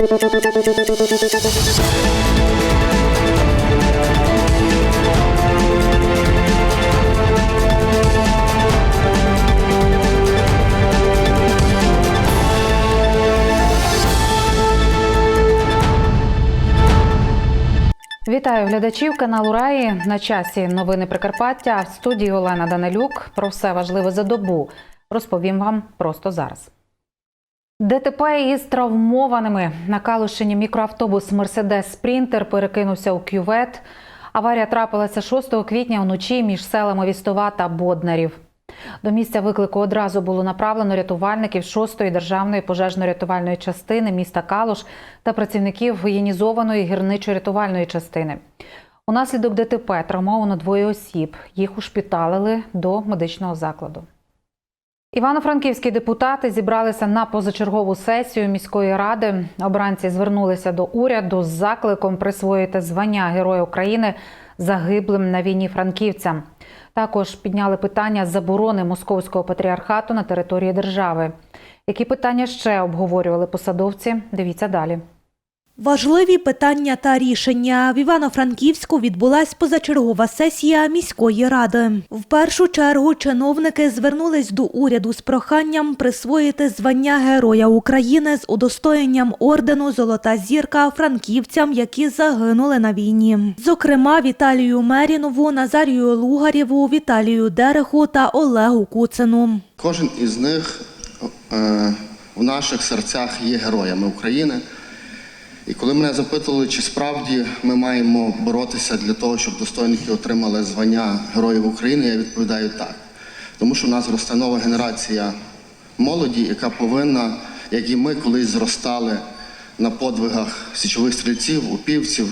Вітаю глядачів каналу Раї. На часі новини Прикарпаття. В студії Олена Данилюк. Про все важливе за добу розповім вам просто зараз. ДТП із травмованими на Калушині мікроавтобус Мерседес Спрінтер перекинувся у кювет. Аварія трапилася 6 квітня вночі між селами Вістова та Боднарів. До місця виклику одразу було направлено рятувальників 6-ї державної пожежно-рятувальної частини міста Калуш та працівників воєнізованої гірничо-рятувальної частини. Унаслідок ДТП травмовано двоє осіб. Їх ушпіталили до медичного закладу. Івано-франківські депутати зібралися на позачергову сесію міської ради. Обранці звернулися до уряду з закликом присвоїти звання Героя України загиблим на війні франківцям. Також підняли питання заборони московського патріархату на території держави. Які питання ще обговорювали посадовці? Дивіться далі. Важливі питання та рішення в Івано-Франківську відбулась позачергова сесія міської ради. В першу чергу чиновники звернулись до уряду з проханням присвоїти звання Героя України з удостоєнням ордену Золота зірка франківцям, які загинули на війні. Зокрема, Віталію Мерінову, Назарію Лугарєву, Віталію Дереху та Олегу Куцину. Кожен із них е, в наших серцях є героями України. І коли мене запитували, чи справді ми маємо боротися для того, щоб достойники отримали звання Героїв України, я відповідаю так. Тому що в нас росте нова генерація молоді, яка повинна, як і ми колись зростали на подвигах січових стрільців, упівців,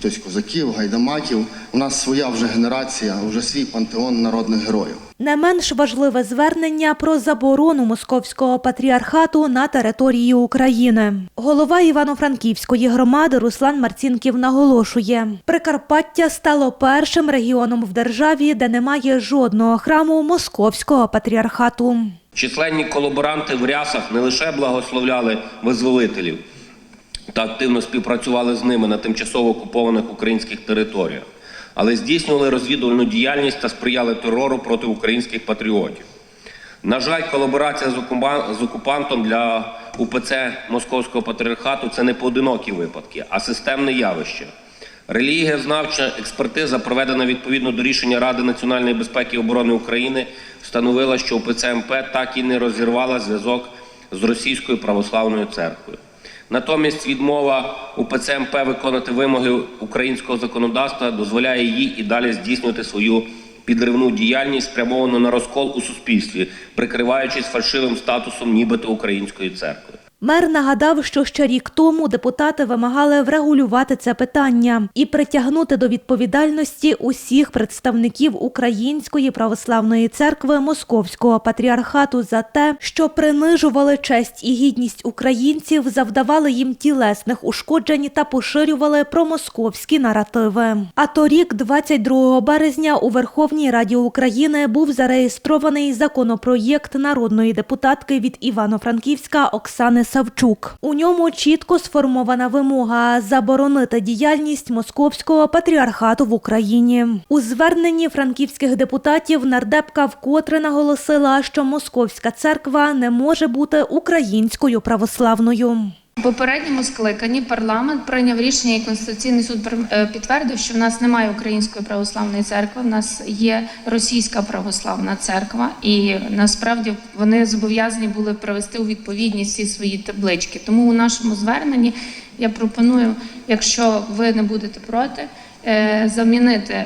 хтось козаків, гайдамаків. У нас своя вже генерація, вже свій пантеон народних героїв. Не менш важливе звернення про заборону московського патріархату на території України. Голова Івано-Франківської громади Руслан Марцінків наголошує: Прикарпаття стало першим регіоном в державі, де немає жодного храму московського патріархату. Численні колаборанти в рясах не лише благословляли визволителів та активно співпрацювали з ними на тимчасово окупованих українських територіях, але здійснювали розвідувальну діяльність та сприяли терору проти українських патріотів. На жаль, колаборація з, окупантом для УПЦ Московського патріархату це не поодинокі випадки, а системне явище. Релігієзнавча експертиза, проведена відповідно до рішення Ради національної безпеки і оборони України, встановила, що УПЦ МП так і не розірвала зв'язок з Російською православною церквою. Натомість відмова УПЦ МП виконати вимоги українського законодавства дозволяє їй і далі здійснювати свою підривну діяльність, спрямовану на розкол у суспільстві, прикриваючись фальшивим статусом нібито української церкви. Мер нагадав, що ще рік тому депутати вимагали врегулювати це питання і притягнути до відповідальності усіх представників Української православної церкви Московського патріархату за те, що принижували честь і гідність українців, завдавали їм тілесних ушкоджень та поширювали промосковські наративи. А торік, 22 березня, у Верховній Раді України був зареєстрований законопроєкт народної депутатки від Івано-Франківська Оксани Савчук. У ньому чітко сформована вимога заборонити діяльність московського патріархату в Україні. У зверненні франківських депутатів нардепка вкотре наголосила, що московська церква не може бути українською православною. У попередньому скликанні парламент прийняв рішення, і Конституційний суд е, підтвердив, що в нас немає української православної церкви, в нас є російська православна церква, і насправді вони зобов'язані були привести у відповідність всі свої таблички. Тому у нашому зверненні я пропоную, якщо ви не будете проти, е, замінити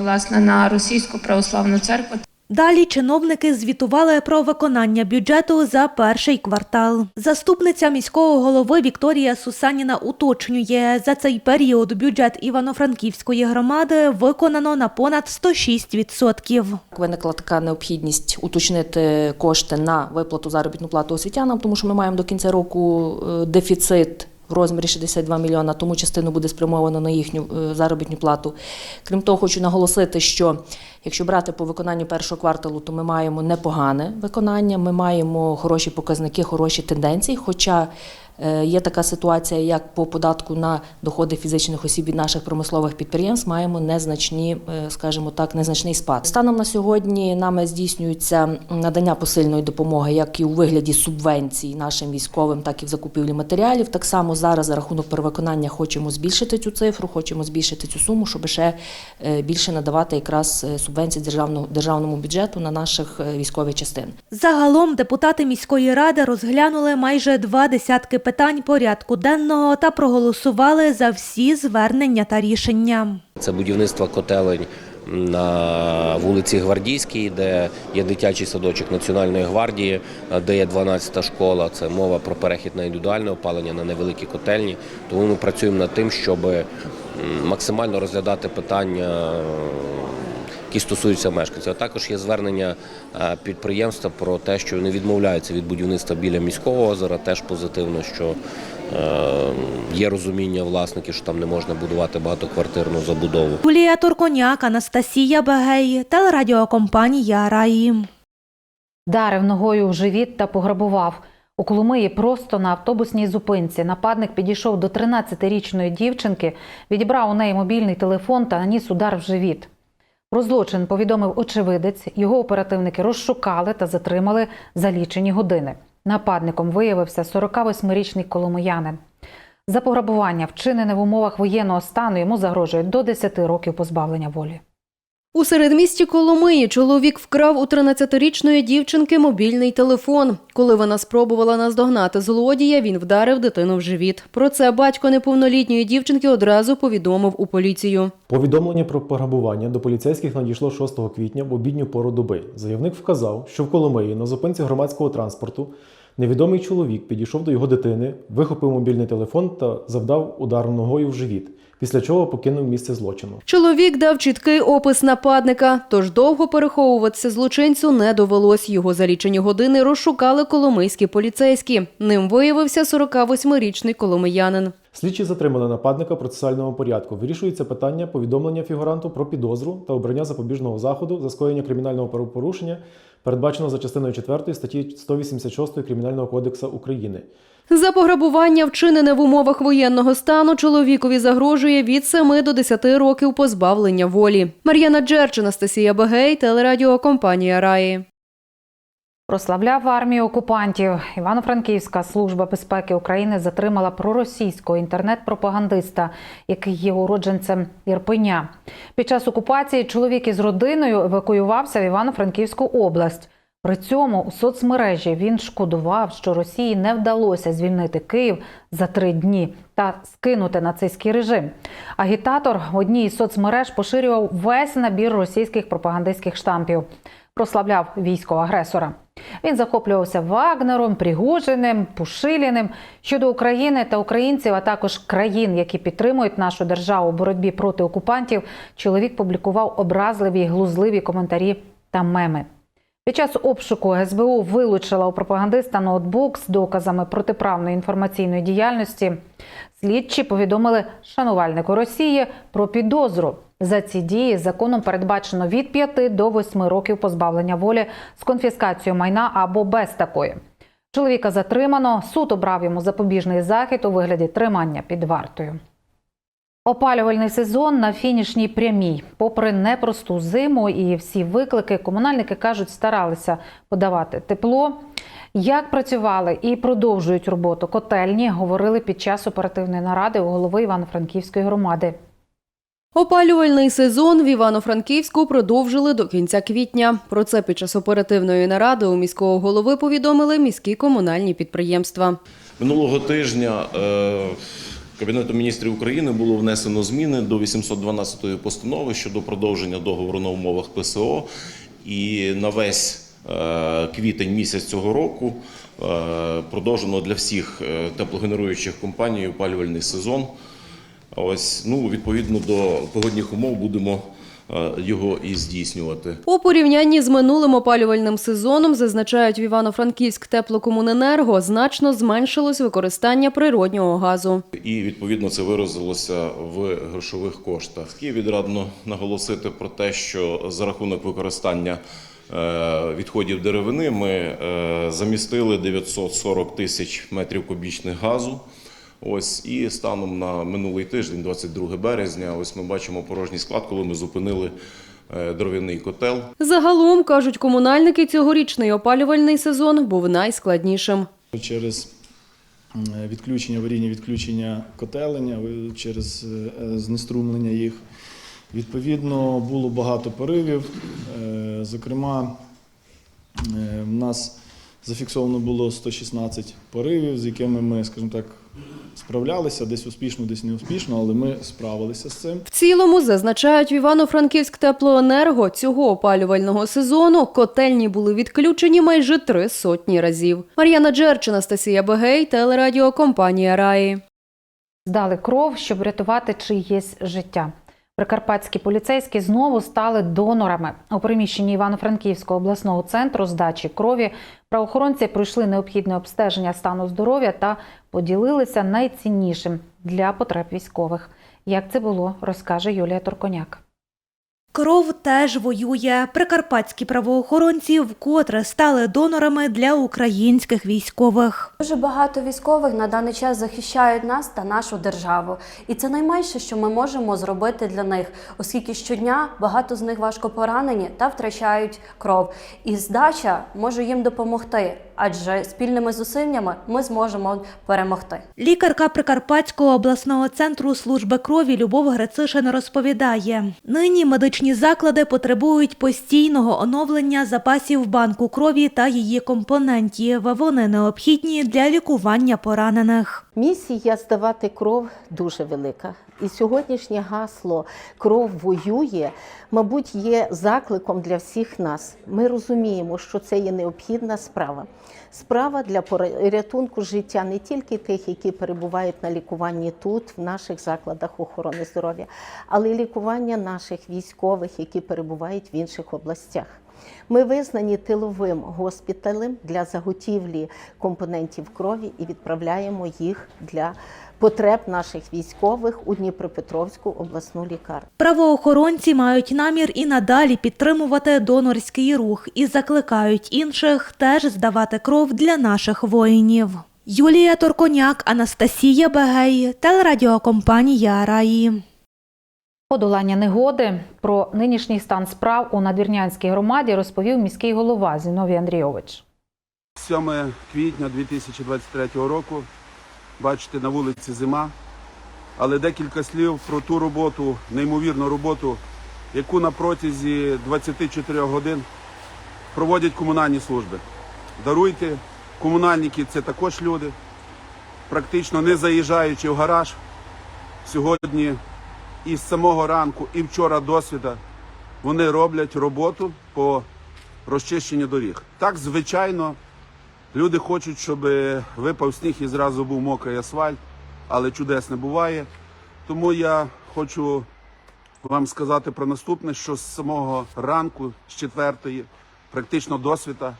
власне на російську православну церкву. Далі чиновники звітували про виконання бюджету за перший квартал. Заступниця міського голови Вікторія Сусаніна уточнює, за цей період бюджет Івано-Франківської громади виконано на понад 106%. Виникла така необхідність уточнити кошти на виплату заробітну плату освітянам, тому що ми маємо до кінця року е, дефіцит. В розмірі 62 мільйона, тому частину буде спрямовано на їхню е, заробітну плату. Крім того, хочу наголосити, що якщо брати по виконанню першого кварталу, то ми маємо непогане виконання, ми маємо хороші показники, хороші тенденції. Хоча Є така ситуація, як по податку на доходи фізичних осіб від наших промислових підприємств маємо незначні, е, скажімо так, незначний спад. Станом на сьогодні нами здійснюється надання посильної допомоги, як і у вигляді субвенцій нашим військовим, так і в закупівлі матеріалів. Так само зараз за рахунок перевиконання хочемо збільшити цю цифру, хочемо збільшити цю суму, щоб ще е, більше надавати якраз е, субвенцій державного державному бюджету на наших е, військових частин. Загалом депутати міської ради розглянули майже два десятки питань порядку денного та проголосували за всі звернення та рішення. Це будівництво котелень на вулиці Гвардійській, де є дитячий садочок Національної гвардії, де є 12-та школа. Це мова про перехід на індивідуальне опалення на невеликі котельні. Тому ми працюємо над тим, щоб максимально розглядати питання. Які стосуються мешканців. А також є звернення підприємства про те, що вони відмовляються від будівництва біля міського озера. Теж позитивно, що е, є розуміння власників, що там не можна будувати багатоквартирну забудову. Юлія Турконяк, Анастасія Бегей, телерадіокомпанія Раї. Дарив ногою в живіт та пограбував. У Коломиї просто на автобусній зупинці нападник підійшов до 13-річної дівчинки, відібрав у неї мобільний телефон та наніс удар в живіт. Про злочин повідомив очевидець. Його оперативники розшукали та затримали за лічені години. Нападником виявився 48-річний коломиянин. За пограбування, вчинене в умовах воєнного стану, йому загрожує до 10 років позбавлення волі. У середмісті Коломиї чоловік вкрав у 13-річної дівчинки мобільний телефон. Коли вона спробувала наздогнати злодія, він вдарив дитину в живіт. Про це батько неповнолітньої дівчинки одразу повідомив у поліцію. Повідомлення про пограбування до поліцейських надійшло 6 квітня в обідню пору доби. Заявник вказав, що в Коломиї на зупинці громадського транспорту невідомий чоловік підійшов до його дитини, вихопив мобільний телефон та завдав удар ногою в живіт, після чого покинув місце злочину. Чоловік дав чіткий опис нападника, тож довго переховуватися злочинцю не довелось. Його за лічені години розшукали коломийські поліцейські. Ним виявився 48-річний коломиянин. Слідчі затримали нападника в процесуальному порядку. Вирішується питання повідомлення фігуранту про підозру та обрання запобіжного заходу за скоєння кримінального правопорушення, передбаченого за частиною 4 статті 186 Кримінального кодексу України. За пограбування, вчинене в умовах воєнного стану, чоловікові загрожує від 7 до 10 років позбавлення волі. Мар'яна Джерч, Анастасія Бегей, телерадіокомпанія Раї. Прославляв армію окупантів. Івано-Франківська служба безпеки України затримала проросійського інтернет-пропагандиста, який є уродженцем Ірпеня. Під час окупації чоловік із родиною евакуювався в Івано-Франківську область. При цьому у соцмережі він шкодував, що Росії не вдалося звільнити Київ за три дні та скинути нацистський режим. Агітатор в одній із соцмереж поширював весь набір російських пропагандистських штампів прославляв військо-агресора. Він захоплювався Вагнером, Пригожиним, Пушиліним щодо України та українців, а також країн, які підтримують нашу державу у боротьбі проти окупантів. Чоловік публікував образливі глузливі коментарі та меми. Під час обшуку СБУ вилучила у пропагандиста ноутбук з доказами протиправної інформаційної діяльності. Слідчі повідомили шанувальнику Росії про підозру. За ці дії законом передбачено від 5 до 8 років позбавлення волі з конфіскацією майна або без такої. Чоловіка затримано. Суд обрав йому запобіжний захід у вигляді тримання під вартою. Опалювальний сезон на фінішній прямій. Попри непросту зиму і всі виклики, комунальники кажуть, старалися подавати тепло. Як працювали і продовжують роботу котельні, говорили під час оперативної наради у голови Івано-Франківської громади. Опалювальний сезон в Івано-Франківську продовжили до кінця квітня. Про це під час оперативної наради у міського голови повідомили міські комунальні підприємства. Минулого тижня е, Кабінетом міністрів України було внесено зміни до 812 постанови щодо продовження договору на умовах ПСО. І на весь е, квітень місяць цього року е, продовжено для всіх теплогенеруючих компаній опалювальний сезон. Ось, ну, відповідно до погодних умов будемо е, його і здійснювати. У порівнянні з минулим опалювальним сезоном, зазначають в Івано-Франківськ теплокомуненерго, значно зменшилось використання природнього газу. І відповідно це виразилося в грошових коштах. І відрадно наголосити про те, що за рахунок використання е, відходів деревини ми е, замістили 940 тисяч метрів кубічних газу. Ось і станом на минулий тиждень, 22 березня, ось ми бачимо порожній склад, коли ми зупинили е, дров'яний котел. Загалом кажуть комунальники, цьогорічний опалювальний сезон був найскладнішим. через відключення, аварійні відключення котелення, через е, знеструмлення їх. Відповідно, було багато поривів. Е, Зокрема, в нас зафіксовано було 116 поривів, з якими ми, скажімо так, справлялися, десь успішно, десь не успішно, але ми справилися з цим. В цілому зазначають в Івано-Франківськ теплоенерго цього опалювального сезону котельні були відключені майже три сотні разів. Мар'яна Джерч, Анастасія Бегей, телерадіокомпанія Раї. Здали кров, щоб врятувати чиєсь життя. Прикарпатські поліцейські знову стали донорами. У приміщенні Івано-Франківського обласного центру здачі крові правоохоронці пройшли необхідне обстеження стану здоров'я та поділилися найціннішим для потреб військових. Як це було, розкаже Юлія Торконяк. Кров теж воює. Прикарпатські правоохоронці вкотре стали донорами для українських військових. Дуже багато військових на даний час захищають нас та нашу державу, і це найменше, що ми можемо зробити для них, оскільки щодня багато з них важко поранені та втрачають кров. І здача може їм допомогти, адже спільними зусиллями ми зможемо перемогти. Лікарка Прикарпатського обласного центру служби крові Любов Грицишин розповідає: нині медичні заклади потребують постійного оновлення запасів банку крові та її компонентів. Вони необхідні для лікування поранених. Місія здавати кров дуже велика. І сьогоднішнє гасло Кров воює, мабуть, є закликом для всіх нас. Ми розуміємо, що це є необхідна справа. Справа для порятунку життя не тільки тих, які перебувають на лікуванні тут, в наших закладах охорони здоров'я, але й лікування наших військових, які перебувають в інших областях. Ми визнані тиловим госпіталем для заготівлі компонентів крові і відправляємо їх для потреб наших військових у Дніпропетровську обласну лікарню. Правоохоронці мають намір і надалі підтримувати донорський рух і закликають інших теж здавати кров для наших воїнів. Юлія Торконяк, Анастасія Бегей, телерадіокомпанія Раї. Подолання негоди про нинішній стан справ у надвірнянській громаді розповів міський голова Зіновій Андрійович. 7 квітня 2023 року. Бачите, на вулиці зима. Але декілька слів про ту роботу, неймовірну роботу, яку на протязі 24 годин проводять комунальні служби. Даруйте, комунальники це також люди. Практично не заїжджаючи в гараж, сьогодні і з самого ранку, і вчора досвіда вони роблять роботу по розчищенню доріг. Так, звичайно, люди хочуть, щоб випав сніг і зразу був мокрий асфальт, але чудес не буває. Тому я хочу вам сказати про наступне, що з самого ранку, з четвертої, практично до світа,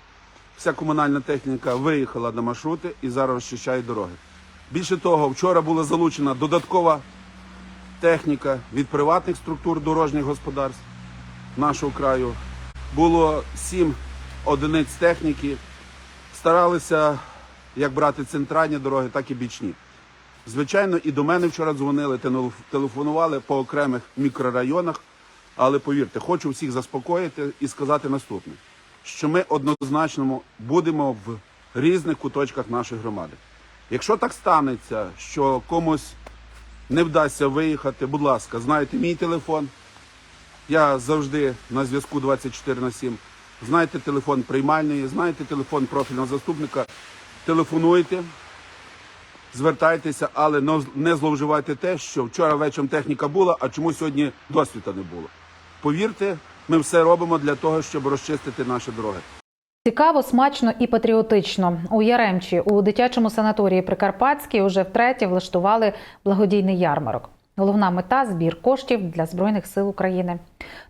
вся комунальна техніка виїхала на маршрути і зараз розчищає дороги. Більше того, вчора була залучена додаткова техніка від приватних структур дорожніх господарств нашого краю. Було сім одиниць техніки. Старалися як брати центральні дороги, так і бічні. Звичайно, і до мене вчора дзвонили, телефонували по окремих мікрорайонах. Але повірте, хочу всіх заспокоїти і сказати наступне: що ми однозначно будемо в різних куточках нашої громади. Якщо так станеться, що комусь не вдасться виїхати, будь ласка, знаєте мій телефон. Я завжди на зв'язку 24 на 7. Знаєте телефон приймальної, знаєте телефон профільного заступника. Телефонуйте, звертайтеся, але не зловживайте те, що вчора вечором техніка була, а чому сьогодні досвіта не було. Повірте, ми все робимо для того, щоб розчистити наші дороги. Цікаво, смачно і патріотично. У Яремчі у дитячому санаторії Прикарпатській уже втретє влаштували благодійний ярмарок. Головна мета збір коштів для Збройних сил України.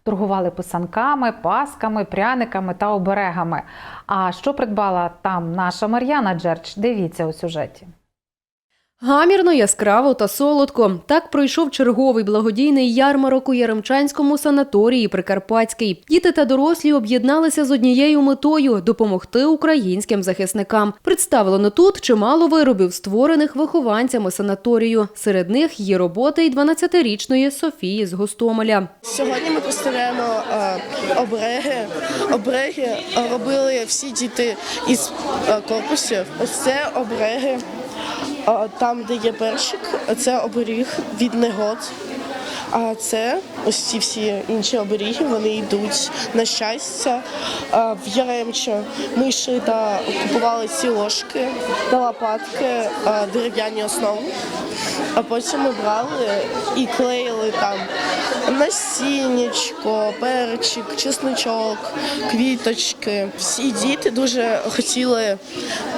Торгували писанками, пасками, пряниками та оберегами. А що придбала там наша Мар'яна Джерч? Дивіться у сюжеті. Гамірно, яскраво та солодко. Так пройшов черговий благодійний ярмарок у Яремчанському санаторії Прикарпатський. Діти та дорослі об'єдналися з однією метою допомогти українським захисникам. Представлено тут чимало виробів, створених вихованцями санаторію. Серед них є роботи й 12-річної Софії з Гостомеля. Сьогодні ми представляємо е. Обереги е, робили всі діти із е, корпусів. Ось це обереги. Там, де є першик, це оберіг від негод. А це ось ці всі інші оберіги, вони йдуть на щастя. В Яремче ми йшли та купували ці ложки та лопатки, дерев'яні основи. А потім ми брали і клеїли там насіннячко, перчик, чесничок, квіточки. Всі діти дуже хотіли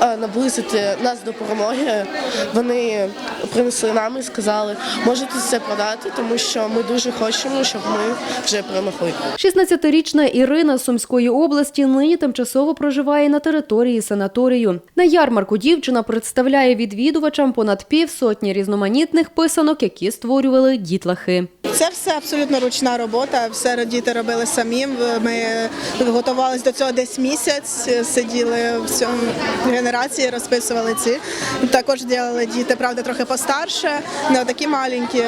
е, наблизити нас до перемоги. Вони принесли нам і сказали, можете це продати, тому що ми дуже хочемо, щоб ми вже перемогли. 16-річна Ірина Сумської області нині тимчасово проживає на території санаторію. На ярмарку дівчина представляє відвідувачам понад півсотні різноманітних писанок, які створювали дітлахи. Це все абсолютно ручна робота. Все діти робили самі. Ми готувалися до цього десь місяць, сиділи в цьому генерації, розписували ці. Також робили діти, правда, трохи постарше, не такі маленькі,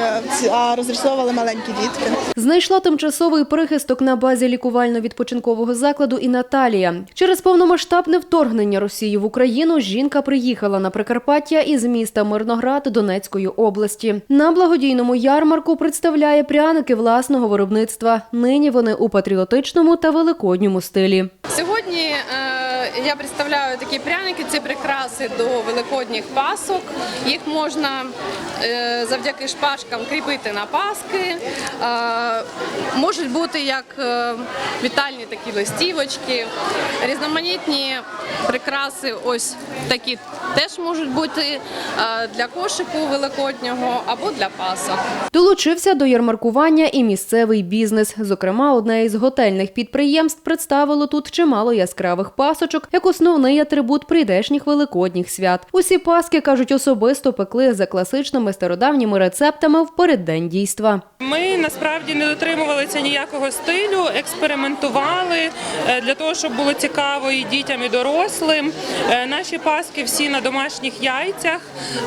а розрисовували маленькі дітки. Знайшла тимчасовий прихисток на базі лікувально-відпочинкового закладу і Наталія. Через повномасштабне вторгнення Росії в Україну жінка приїхала на Прикарпаття із міста Мирноград Донецької області. На благодійному ярмарку представляє пряники власного виробництва. Нині вони у патріотичному та великодньому стилі. Сьогодні е, я представляю такі пряники, ці прикраси до великодніх пасок. Їх можна е, завдяки шпажкам кріпити на паски. Е, можуть бути як вітальні такі листівочки, різноманітні прикраси, ось такі теж можуть бути для кошику великоднього або для пасок. Долучився до ярмаркування і місцевий бізнес. Зокрема, одне із готельних підприємств представило тут чимало яскравих пасочок як основний атрибут прийдешніх великодніх свят. Усі паски кажуть, особисто пекли за класичними стародавніми рецептами в переддень дійства. Ми насправді не дотримувалися ніякого стилю, експериментували е, для того, щоб було цікаво і дітям, і дорослим. Е, Наші паски всі на домашніх яйцях,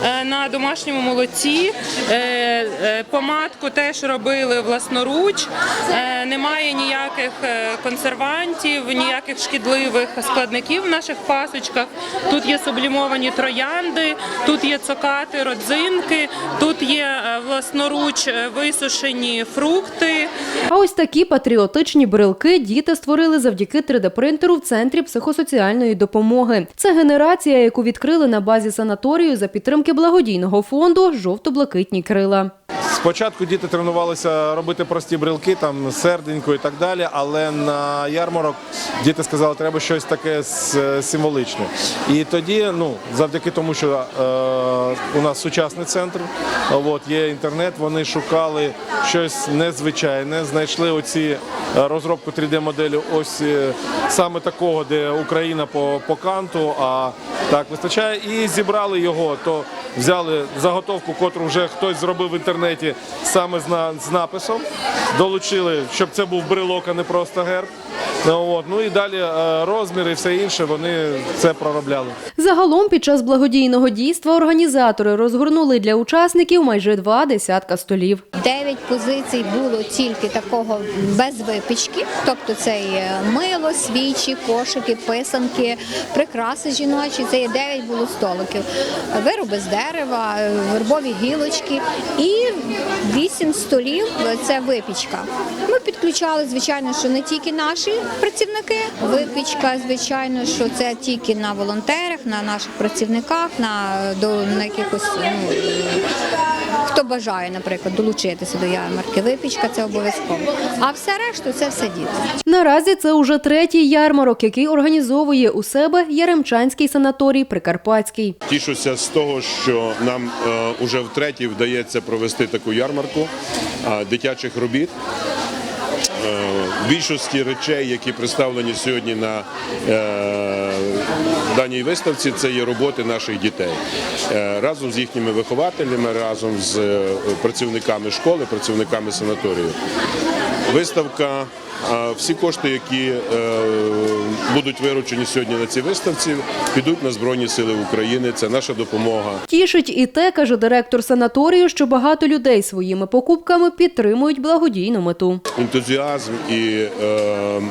е, на домашньому молоці. Помадку теж робили власноруч. Е, Немає ніяких е, консервантів, ніяких шкідливих складників в наших пасочках. Тут є сублімовані троянди, тут є цокати, родзинки, тут є е, власноруч висушені фрукти. А ось такі патріотичні брелки діти створили завдяки 3D-принтеру в центрі психосоціальної допомоги. Це генерація, яку відкрили на базі санаторію за підтримки благодійного фонду Жовто-блакитні крила. Спочатку діти тренувалися робити прості брелки, там серденько і так далі. Але на ярмарок діти сказали, треба щось таке с- символичне. І тоді, ну завдяки тому, що е, у нас сучасний центр, от є інтернет, вони шукали щось незвичайне, знайшли оці е, розробку 3D-моделі. Ось е, саме такого, де Україна по, по канту, а так вистачає, і зібрали його. То взяли заготовку, котру вже хтось зробив в інтернеті саме з, на, з написом, долучили, щоб це був брелок, а не просто герб. Ну, от. ну і далі е, розміри і все інше вони це проробляли. Загалом під час благодійного дійства організатори розгорнули для учасників майже два десятка столів. Дев'ять позицій було тільки такого без випічки, тобто це є мило, свічі, кошики, писанки, прикраси жіночі. Це є дев'ять було столиків, вироби з дерева, вербові гілочки і вісім столів це випічка. Ми підключали, звичайно, що не тільки наші працівники. Випічка, звичайно, що це тільки на волонтерах, на наших працівниках, на до на якихось ну, хто бажає, наприклад, долучитися до ярмарки. Випічка це обов'язково. А все решту це все діти. Наразі це уже третій ярмарок, який організовує у себе Яремчанський санаторій Прикарпатський. Тішуся з того, що нам е, уже втретє вдається провести таку ярмарку е, дитячих робіт. Е, більшості речей, які представлені сьогодні на е, даній виставці це є роботи наших дітей Е, разом з їхніми вихователями, разом з працівниками школи, працівниками санаторію. Виставка. А Всі кошти, які е, будуть виручені сьогодні на цій виставці, підуть на Збройні Сили України. Це наша допомога. Тішить і те, каже директор санаторію, що багато людей своїми покупками підтримують благодійну мету. ентузіазм і е,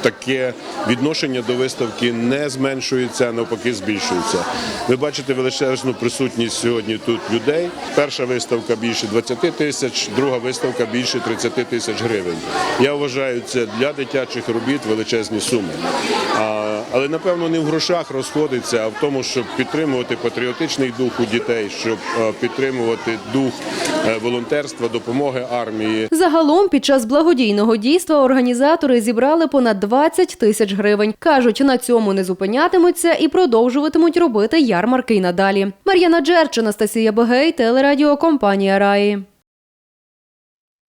таке відношення до виставки не зменшується, а навпаки, збільшується. Ви бачите величезну присутність сьогодні тут людей. Перша виставка більше 20 тисяч, друга виставка більше 30 тисяч гривень. Я вважаю, це для дитячих робіт величезні суми. Але напевно не в грошах розходиться, а в тому, щоб підтримувати патріотичний дух у дітей, щоб е, підтримувати дух е, волонтерства, допомоги армії. Загалом під час благодійного дійства організатори зібрали понад 20 тисяч гривень. Кажуть, на цьому не зупинятимуться і продовжуватимуть робити ярмарки й надалі. Мар'яна Джерч, Анастасія Бегей, телерадіокомпанія Раї.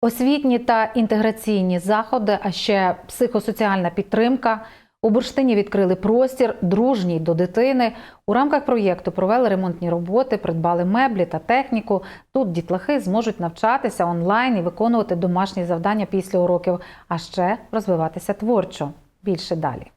Освітні та інтеграційні заходи, а ще психосоціальна підтримка. У бурштині відкрили простір, дружній до дитини. У рамках проєкту провели ремонтні роботи, придбали меблі та техніку. Тут дітлахи зможуть навчатися онлайн і виконувати домашні завдання після уроків, а ще розвиватися творчо. Більше далі.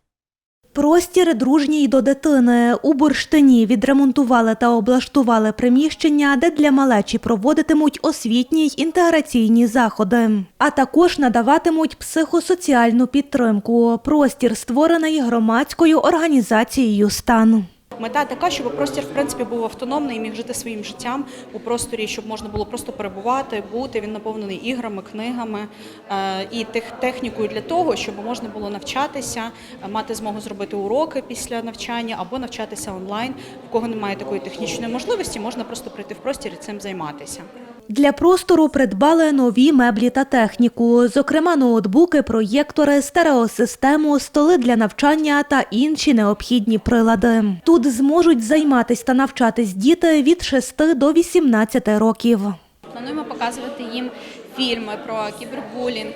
Простір дружній до дитини. У бурштині відремонтували та облаштували приміщення, де для малечі проводитимуть освітні й інтеграційні заходи, а також надаватимуть психосоціальну підтримку. Простір створений громадською організацією стан. Мета така, щоб простір в принципі був автономний і міг жити своїм життям у просторі, щоб можна було просто перебувати, бути. Він наповнений іграми, книгами е, і тех, технікою для того, щоб можна було навчатися, е, мати змогу зробити уроки після навчання або навчатися онлайн. В кого немає такої технічної можливості, можна просто прийти в простір і цим займатися. Для простору придбали нові меблі та техніку, зокрема ноутбуки, проєктори, стереосистему, столи для навчання та інші необхідні прилади. Тут зможуть займатися та навчатись діти від 6 до 18 років. Плануємо показувати їм фільми про кібербулінг,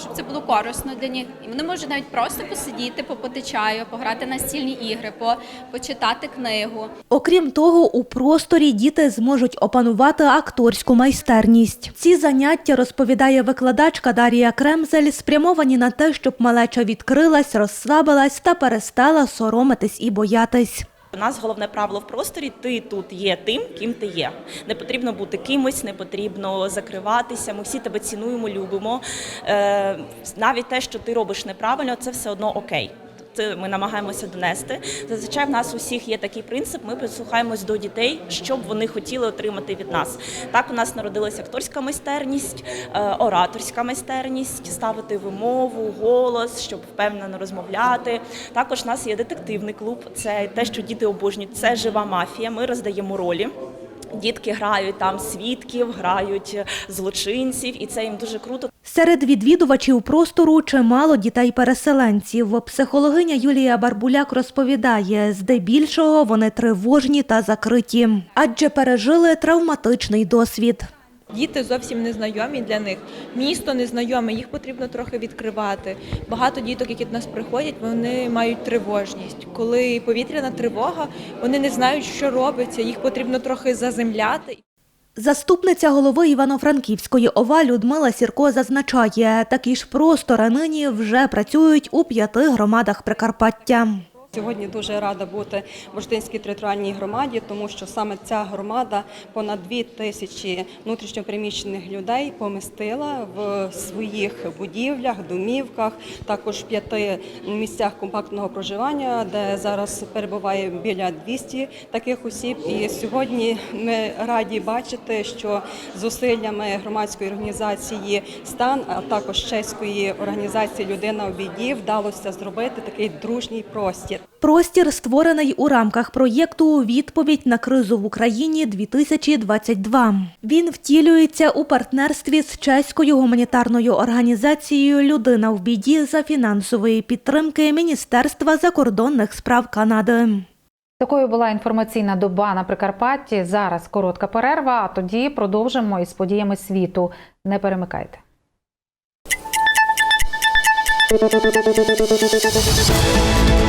щоб це було корисно для них. І вони можуть навіть просто посидіти, попити чаю, пограти на стільні ігри, по, почитати книгу. Окрім того, у просторі діти зможуть опанувати акторську майстерність. Ці заняття розповідає викладачка Дарія Кремзель, спрямовані на те, щоб малеча відкрилась, розслабилась та перестала соромитись і боятись. У нас головне правило в просторі ти тут є тим, ким ти є. Не потрібно бути кимось, не потрібно закриватися. Ми всі тебе цінуємо, любимо. Е, навіть те, що ти робиш неправильно, це все одно окей. Це ми намагаємося донести. Зазвичай в нас у всіх є такий принцип. Ми прислухаємось до дітей, що б вони хотіли отримати від нас. Так у нас народилася акторська майстерність, е, ораторська майстерність, ставити вимову, голос, щоб впевнено розмовляти. Також у нас є детективний клуб. Це те, що діти обожнюють. Це жива мафія. Ми роздаємо ролі. Дітки грають там свідків, грають злочинців, і це їм дуже круто. Серед відвідувачів простору чимало дітей-переселенців. Психологиня Юлія Барбуляк розповідає, здебільшого вони тривожні та закриті, адже пережили травматичний досвід. Діти зовсім незнайомі для них. Місто незнайоме, їх потрібно трохи відкривати. Багато діток, які до нас приходять, вони мають тривожність. Коли повітряна тривога, вони не знають, що робиться. Їх потрібно трохи заземляти. Заступниця голови Івано-Франківської ОВА Людмила Сірко зазначає, такі ж простори нині вже працюють у п'яти громадах Прикарпаття. Сьогодні дуже рада бути в Бурштинській територіальній громаді, тому що саме ця громада понад дві тисячі внутрішньопереміщених людей помістила в своїх будівлях, домівках, також в п'яти місцях компактного проживання, де зараз перебуває біля 200 таких осіб. І сьогодні ми раді бачити, що зусиллями громадської організації стан, а також чеської організації Людина у біді вдалося зробити такий дружній простір. Простір створений у рамках проєкту Відповідь на кризу в Україні 2022 Він втілюється у партнерстві з чеською гуманітарною організацією Людина в біді за фінансової підтримки Міністерства закордонних справ Канади. Такою була інформаційна доба на Прикарпатті. Зараз коротка перерва, а тоді продовжимо із подіями світу. Не перемикайте. Thank.